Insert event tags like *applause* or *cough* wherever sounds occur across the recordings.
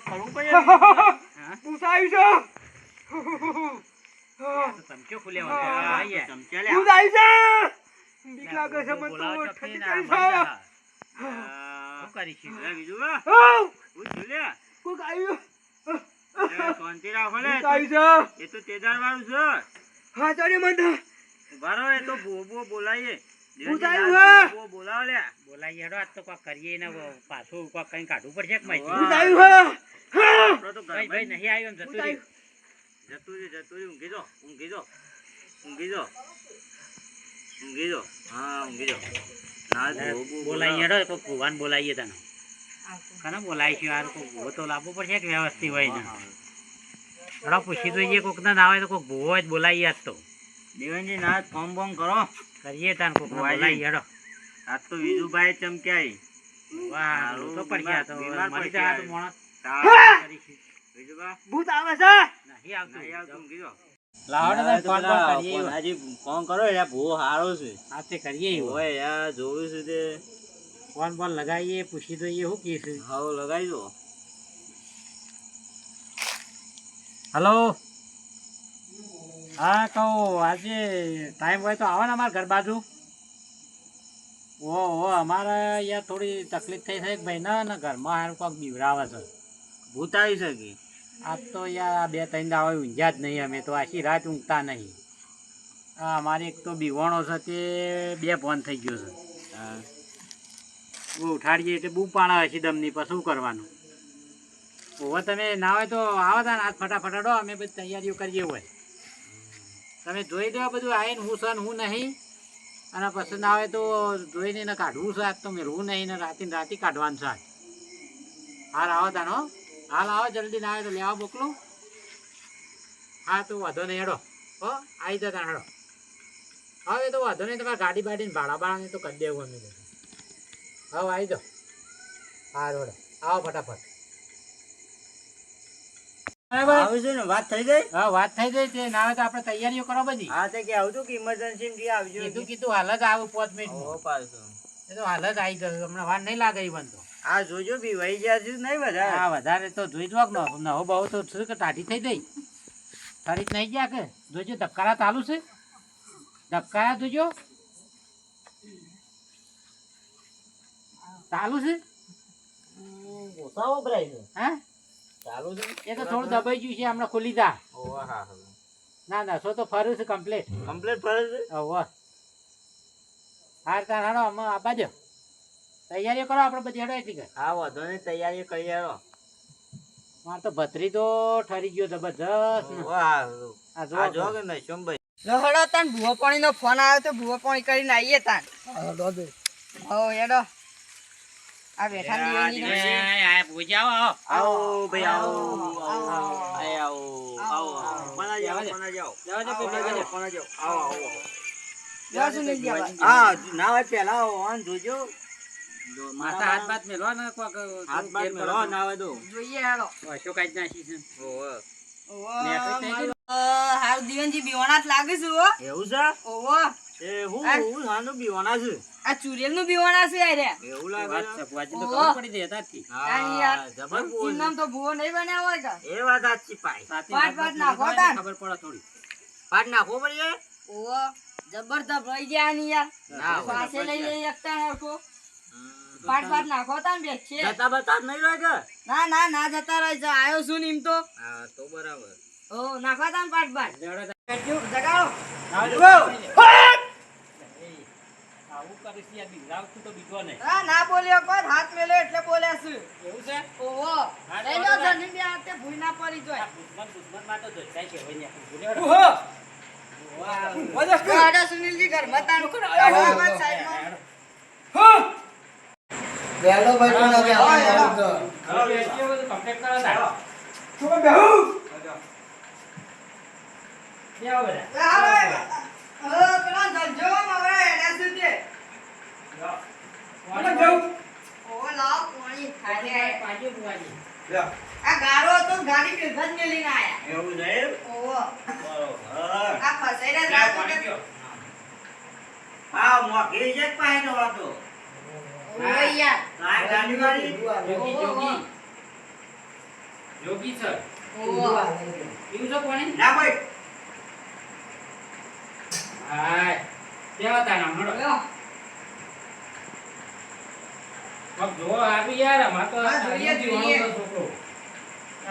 કરવું પડે *laughs* આ તો ચમચો ખુલ્યો. ચમચા છે છે? બીક લાગે છે મને તો ઠંડી કરી છે. શું કરીશું? લે બીજું. હું. થયું કોક આવ્યું એ શાંતિ રાખો આવ્યું એ તો તેદાર વાળું છે. હા ચાલે મને બરાબર એ તો બોબો બોલાવીએ. બોલાવો લે. બોલાવીએ હેડો, આજ તો કોક કરીએ ને પાછું કોક કઈ કાઢવું પડશે કે માહિતી? છે તો ભાઈ ભાઈ નહીં આવ્યો ને જતું રહ્યું. જતું રહે, જતું રહે. ઊંઘી જાઓ, ઊંઘી જાઓ. ઊંઘી જાઓ. ઊંઘી જાઓ. હા, ઊંઘી જાઓ. ના, ભૂવો ભૂવો બોલાવીએ બોલાવો. હેડો, કોક ભુવાને બોલાવીએ તને કને યાર કોક ભૂવો તો લાવવો પડશે કે વ્યવસ્થિત હોય ને હેડો પૂછી જોઈએ કોક ના આવે તો કોક ભૂવો જ બોલાવીએ આજ તો દેવનજી ના ફોર્મ બોમ કરો કરીએ તાન કોક ભુવાજી. હેડો. આ તો વિજુભાઈ ચમક્યાઈ. વાહ તો પડ્યા તો મારી આ તો. માણસ. વિજુભા? ભૂત આવે છે? નહીં આવતું. નહીં આવતું તો ફોન કરો યાર ભૂવો હારો છે. આ તે કરીએ હોય યાર જોયું છે તે. ફોન બોન લગાવીએ પૂછી જોઈએ શું કહીશું હાવ લગાવી દો. હલો? હા કહું આજે ટાઈમ હોય તો આવો ને અમારા ઘર બાજુ. ઓહો અમારે યાર થોડી તકલીફ થઈ છે. ભાઈ ને ઘરમાં હારું કોઈક બીવડાવે છે. ભૂત આવી શકે આજ તો યાર આ બે ત્રણ દાવા ઊંઝ્યા જ નહીં અમે તો આખી રાત ઊંઘતા નહીં. અમારે એક તો બીવાણો છે તે બે ફોન થઈ ગયો છે. બહુ ઉઠાડીએ એટલે બહુ પાણા હશે દમની પર શું કરવાનું? ઓવા તમે ના હોય તો આવો તા આજ ફટાફટ અમે બધી તૈયારીઓ કરીએ હોય. તમે જોઈ દો બધું આવીને હું છે હું નહીં. અને પસંદ આવે તો જોઈને એને કાઢવું છે આજ તો મેળવું નહીં ને રાતે રાતે કાઢવાનું છે હાલ આવો તાનો હાલ આવો, જલ્દી ના આવે તો લેવા મોકલું. હા, તો વાંધો નહીં, હેડો. હો આવી જતા હેડો. હવે તો વાંધો નહીં, તમારે ગાડી બાડીને ભાડા ભાડાને તો કરી દેવું અમે હવે આવી જાઓ. હા રોડ આવો ફટાફટ. ને વાત થઈ ગઈ? હા વાત થઈ ગઈ છે. ના આવે તો આપણે તૈયારીઓ કરો બધી. હા તે કે આવતું કે ઇમરજન્સી કે આવજો. કીધું કીધું હાલ જ આવું પાંચ ઓ મિનિટ પાછું. એ તો હાલ જ આવી જશે હમણાં વાર નહીં લાગે ઈવન તો. આ જોજો બી વહી ગયા નહીં બધા? હા વધારે તો જોઈ જોક ન. નવો બહુ તો શું કે ટાઢી થઈ ગઈ. ફરી નહીં ગયા કે? જોજો ધબકારા ચાલુ છે. ધબકારા જોજો. ચાલુ છે? ઓસાવો ભરાય છે. હા? ચાલુ છે. એ તો થોડું દબાઈ ગયું છે હમણાં ખુલી જા. ઓ હા હા. ના ના સો તો ફર્યું છે કમ્પ્લીટ કમ્પ્લીટ ફરે છે? હવે હાર તાર હાડો અમે આપવા દો તૈયારીઓ કરો આપણે બધી હેડો એટલી હા વધો નહીં તૈયારીઓ કરી આવો મારે તો ભત્રી તો ઠરી ગયો જબરજસ્ત. આ જો આ જો કે નહીં શંભાઈ લહડો તાન ભૂવો પાણી નો ફોન આવ્યો તો ભૂવો પાણી કરીને આવીએ તાન. હો હેડો. આ બેઠા દિવેલી એ, આ પૂજા આવો, આવો. આવો ભાઈ આવો આવો, આવો આય આવો આવો. આવો કોના જાઓ જવા દે. કોના જાઓ જવા દે, આવો, જવા દે. આવો, કોના જાઓ આવો આવો જાઓ સુનિલ ગયા હા ના હોય આવો જોજો. માથા હાથ બાથ મેળવા ને કોક હાથ બાદ તેલ ના હોય તો. જોઈએ હાલો. ઓછો કાઢી ના છે. ઓહો. હારું દીવનજી બીવાના જ લાગે છે હો. એવું છે? ઓહો એ હું હું સાનું બીવાના છે. આ ચુરેલનું બીવાના છે યાર. એવું લાગે છે, છે? તો ખબર પડી જાય તારથી. તાની યાર. જબર બોલ. નામ તો ભૂવો નહીં બન્યા હોય કે? એ વાત સાચી પાઈ. સાથી પાટ હાથ બાથ નાખો તાન. ખબર પડે થોડી. પાટ નાખવો પડે ઓહો જબરદસ્ત રહી ગયા ની યાર. પાસે લઈ લઈ એકતા હરખો પાટ પાટ નાખો તાન બે છે. જતા બતા નહીં લાગે ના ના ના જતા રહી છે આયો છું નીમ તો. હા તો બરાબર. ઓ નાખો તાન પાટ પાટ જગાડો. આવું કરીશ યાર, બિગડાવતું તો બીજો નહીં. હા ના બોલ્યો કોઈ હાથ મેલ્યો એટલે બોલ્યા છું એવું છે? ઓહો લઈ લો બધા. બે હાથે ભૂઈ ના પડી જોય દુશ્મન દુશ્મનમાં તો જચાય છે, હોય ને. ઉહો! વાહ. કર. કાઢો સુનિલજી ઘર મતાન કાઢો આમાં સાઈડમાં હા! બેલો ભાઈ કોણ હવે બેસીએ બધું complete કરો તાર. તમે બેહો. બે આવો. પેલા ધંધો મવરા એના સુધી તમે બેહો. ઓ લાવ પાણી. આ ગારો ગાડી આયા. એવું? બરોબર. આ હા જ નો. વાતો. ઓ ઓય ગાડી વાળી? જોગી જોગી. જોગી સર ઓહો. પીવું છો પાણી ના ભાઈ. હાય કેવા તારા મળો લ્યો. જો આવી યાર અમાર તો જોઈએ, જોઈએ. છોકરો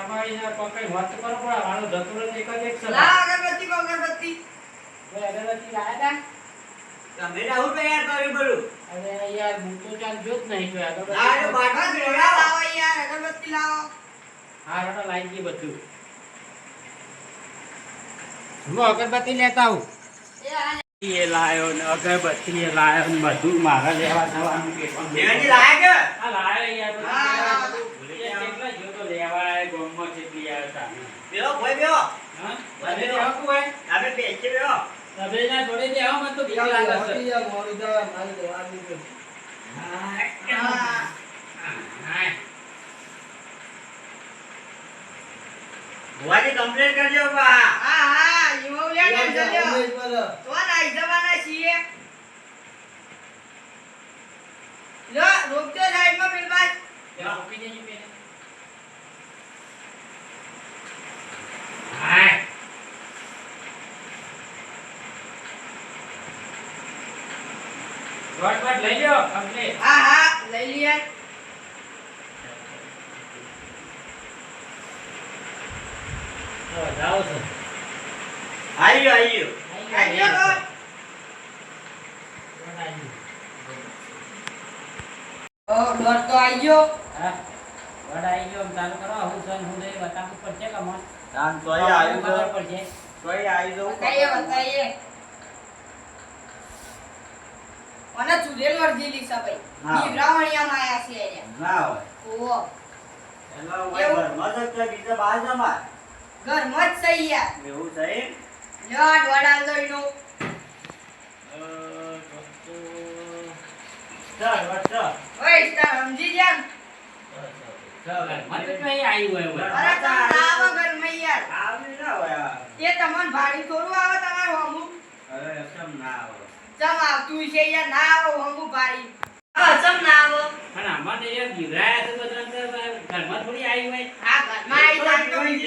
અમારી ના પકઈ વાત કરો પણ આનો જતો એક જ એક લાવ અગરબત્તી કો અગરબત્તી કોઈ અગરબત્તી લાયા તા તમે રાહુલ ભાઈ યાર કર્યું બધું. અરે યાર હું તો ચાલ જો નહીં કોઈ અગરબત્તી. જોડા લાવો યાર અગરબત્તી લાવો હા રડો લાઈ ગઈ બધું હું અગરબત્તી લેતા આવું એ લાયો ને અગરબત્તી એ લાયો ને બધું મારે લેવા જવાનું કે પણ દેવાજી કે? આ લાયો યાર હા, હા, કેટલા જો તો લેવાય ગોમમાં કેટલી આવ્યો તા. ભાઈ બેહો. હા? તમે લેવાતું હોય? આપણે બેસીએ બેહો. તમે ના જોડે બે આવો મને તો બીક લાગે છે. હા હા. ભુવાજી complaint કરજો બા. હા હા ઈવો લે ટેન્શન લ્યો તો નાઈ જવાના છીએ લ્યો રોકજો સાઈડમાં પેલ બાજ ત્યાં મૂકી દેજો પેલા. હા. લઈ. હા હા લઈ લઈએ તો જાઓ છો. તો આવી. તો ગયો હા. આવી ગયો. ચાલુ કરો. હું હું બતાવવું પડશે કે મને? આમ તોય આવી પડશે. તોય આવી જવું. કઈ બતાઈએ મને ચુડેલ વર્જીલી છે ભાઈ હા. દીવરાવણિયામાં આયા છે અહીંયા ના હોય. ઓ એનો હોય ઘરમાં જ છે, બીજા બહાર જમાય. ઘરમાં જ સહી યાર એવું છે એમ? વડા અ, તો તો. ચાલ, વટ ઓય તાર સમજી જા ને. ચાલ, મને તો અહીં આવ્યું હોય અરે તમે ના આવો ઘરમાં યાર આવી ના હોય એ તમને ભાડી થોડું આવે તમારે હોમું અરે, ના આવે? ચમ આવતું છે યાર ના આવો હોમું ભાડી હા ચમ ના આવો પણ આમાં તો યાર ગીરાયા અંદર ઘરમાં થોડી આવી હોય આ ઘરમાં આઈ જાન તો કોઈ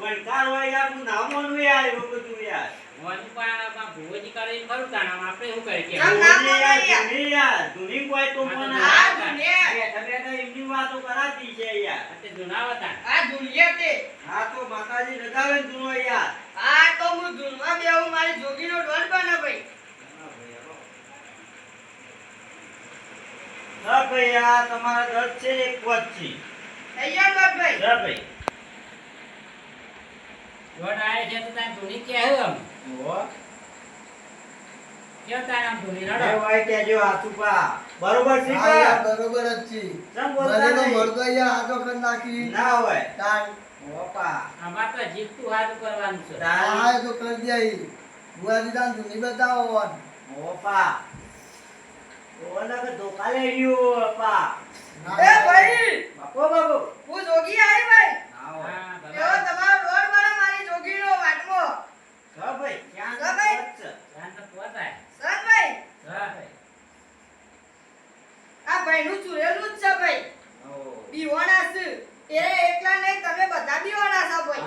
ભણકાર હોય યાર, હું ના માનું યાર, એવું બધું યાર. ઓનું પણ પણ ભુવોજી કરે એમ ખરું તાણ આપણે શું કરીએ કે ચમ ના ધૂની યાર, માનો. ધૂની યાર, ધૂની કોઈ તો હા, તો મને હા. દુનિયા બેઠા બેઠા એમની વાતો કરાતી છે યાર. તે જુનાવા તાણ આ દુનિયા તે હા તો માતાજી લગાવે ને ધૂનો યાર. આ તો હું ધૂનવા બેહું મારી જોગીનો ડોલ બને ભાઈ હા ભાઈ આ તમારા દસ છે એક પદ છે તૈયાર બાદ ભાઈ હા ભાઈ જોડ આય છે તો તાણ ધૂની કે આવ્યો આમ ઓહો. કેવો તાણ આમ ધૂની એ રડો હોય કહેજો આસુપા. બરોબર છે હા, બરોબર જ છે. ચમ બોલતા નહીં? મળતો અહીંયા હાથો કરી નાખી. ના હોય તાર ઓપા. આમાં તો જીતું હાથ કરવાનું છે હા, એ તો કરી દે. બુઆજી તાન ધૂની બતાવો. ઓપા. ઓલા ધોકા લઈ ગયું, ઓપા. એ ભાઈ બાપો બાપો. હું જોગી આવી ભાઈ હા, એવો તમારો ડોલ બને મારી જોગીનો વાટમો હા ભાઈ, ક્યાં હા ભાઈ. પદ તો પોતાય. સર ભાઈ હા ભાઈ. આ ભાઈનું ચુરેલું જ છે ભાઈ. બીવાના છે એ એકલા નહીં તમે બધા બીવાના છો ભાઈ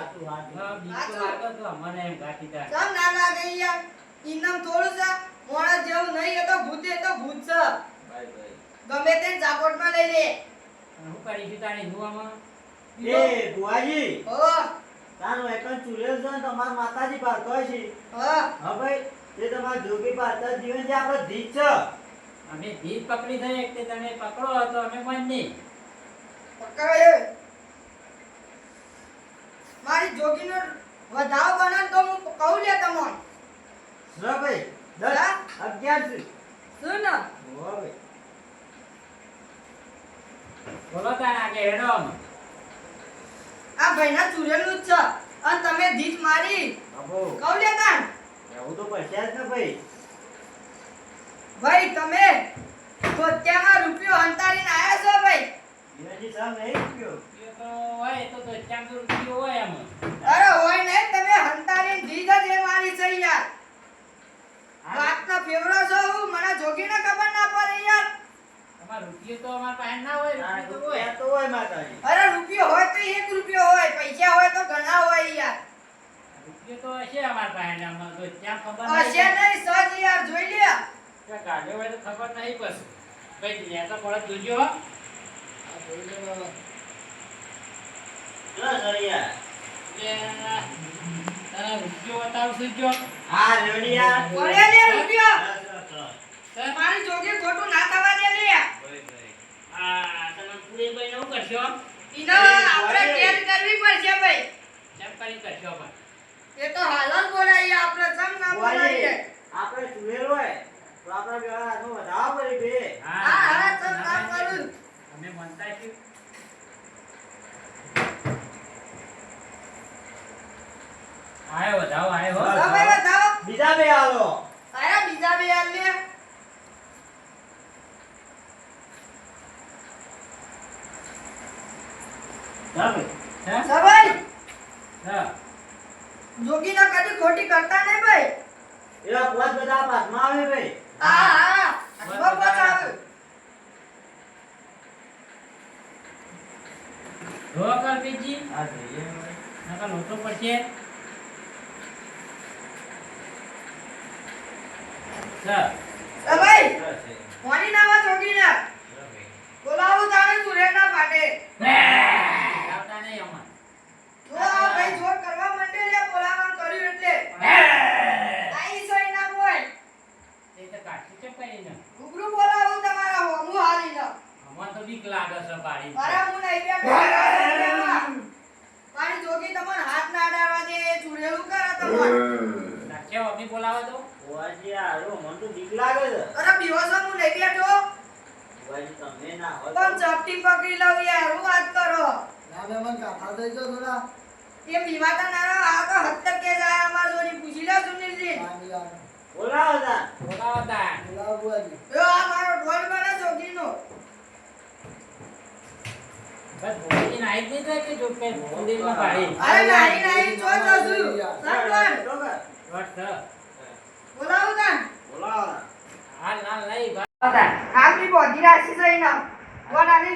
મને એમ તાણ. સમ ના લાગે યાર ઇનામ થોડું છે મોણા જેવું નહીં એ તો ભૂત એ તો ભૂત છે. ગમે તે ચાપોટમાં લઈ લે. હું હું કરીશું તાણી ધુવામાં એ બુઆજી ઓ તારો એકન ચુરેલ છે ને તમારા માતાજી પારતો છે હો. હા ભાઈ. તે તમાર જોગી પારતા જીવન જે આપણો ધીજ છે. અમે ધીર પકડી થઈ એક તે તમે પકડો તો અમે પણ નહીં પકડાયો મારી જોગીનો વધાવ બનાવ તો હું કહું લે તમને. હા ભાઈ. દસ અગિયાર છે શું ને હા ભાઈ બોલો તાણ આગે હેડો. આ ભાઈના ચુરેલું જ છે. અને તમે ધીત મારી. કહું લે તાણ. એવું તો પૈસા જ ને ભાઈ ભાઈ તમે ધોતિયામાં રૂપિયો હંતાડીને આયા છો ભાઈ? જીવનજી સાહેબ નહીં ગયો એ તો હોય તો રૂપિયો હોય એમ. અરે હોય નહીં તમે હંતાડીને ધીત જ એ મારી છે યાર. ફેવરો છો? હું મને જોગીને ખબર ના પડે યાર. તમારે રૂપિયો તો અમારા પાસે ના હોય રૂપિયો તો હોય. તો હોય માતાજી. અરે રૂપિયો હોય તો 1 રૂપિયો હોય પૈસા હોય તો ઘણા હોય યાર. રૂપિયો તો હશે અમાર પાસે ના આમાં તો ત્યાં ખબર હશે નહીં નહીં સજ યાર જોઈ લે. ત્યાં કાઢ્યો હોય તો ખબર નહીં પછી કઈ લેતા પડે જોજો હા. જોઈ લે જો સરિયા એટલે તારા રૂપિયો બતાવશું જો. હા રેડિયા પડે લે રૂપિયો. મારી જોગે ખોટું ના થવા દે લે આ તમે પૂરે ભાઈ નવું કરશો? ઈનો આપણે કેર કરવી પડશે ભાઈ. ચેક કરી કરશો પણ. એ તો હાલ જ બોલાઈએ આપણે જમ ના બોલાઈએ આપણે સુહેલ હોય તો આપણે બેડા નો વધાવ કરી બે હા હવે તો કામ કરું. અમે બનતા છીએ આયો વધાવો આયો હો. તો ભાઈ બતાવો બીજા બે આલો આયા બીજા બે આલ લે? જોગી ના કદી ખોટી કરતા નહીં ભાઈ. એવા પોત બધા પાસમાં આવે ભાઈ. હા હા. બહુ બચાવ કર બીજી. આ જોઈએ નકલ લોટો પડશે. ના બોલાવું ના આવતા નહીં અમાર આ ભાઈ જોર કરવા માંડે લે બોલાવાનું કર્યું એટલે. આઈ સોય ના બોલ. એ તો છે ઘૂઘરું બોલાવું તમારા હોમું હાલી લો અમાર તો બીક લાગે છે બારી મારા હું નહીં બેઠો મારી જોગી તમને હાથ ના અડાડવા દે એ ચૂડેલું કરે તમને સાચે અમી બોલાવે તો ઓવાજી મન તો બીક લાગે છે. અરે દિવસો હું લઈ બેઠો. ભાઈ તમે ના હો પણ ચપટી પકડી લઉં યાર હું વાત કરો? ના બે મન કાફા દઈ જો થોડા. એ પીવાતા ના આ તો હત્તર કે જાય અમાર જોડી પૂછી લો સુનિલજી. બોલાવો તા બોલાવો તા. બોલાવો બુઆજી. જો આ મારો ઢોલ બને જોગીનો બસ ભોગીને આવી જ નહીં કે જો કે મંદિરમાં પાડી અરે જો જો સર બોલાવો તા. હાલ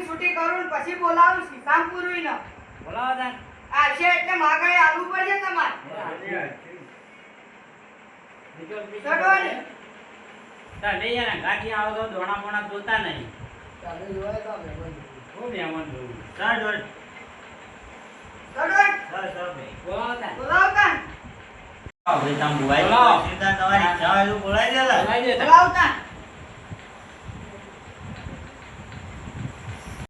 છૂટી કરું ને પછી બોલાવું આવશે એટલે માગાએ આલવું પડશે તમારે. ચડવાની. તા યાર ગાડી આવો તો દોણા મોણા જોતા નહીં. જોવાય તો. હું મહેમાન જોઉં ચડવાન. ચાલ ચાલ બોલાવો તાન. હવે તમે બોલાવી. તમારી તો બોલાવી દેલા. બોલાવી દે તા બોલાવો તાન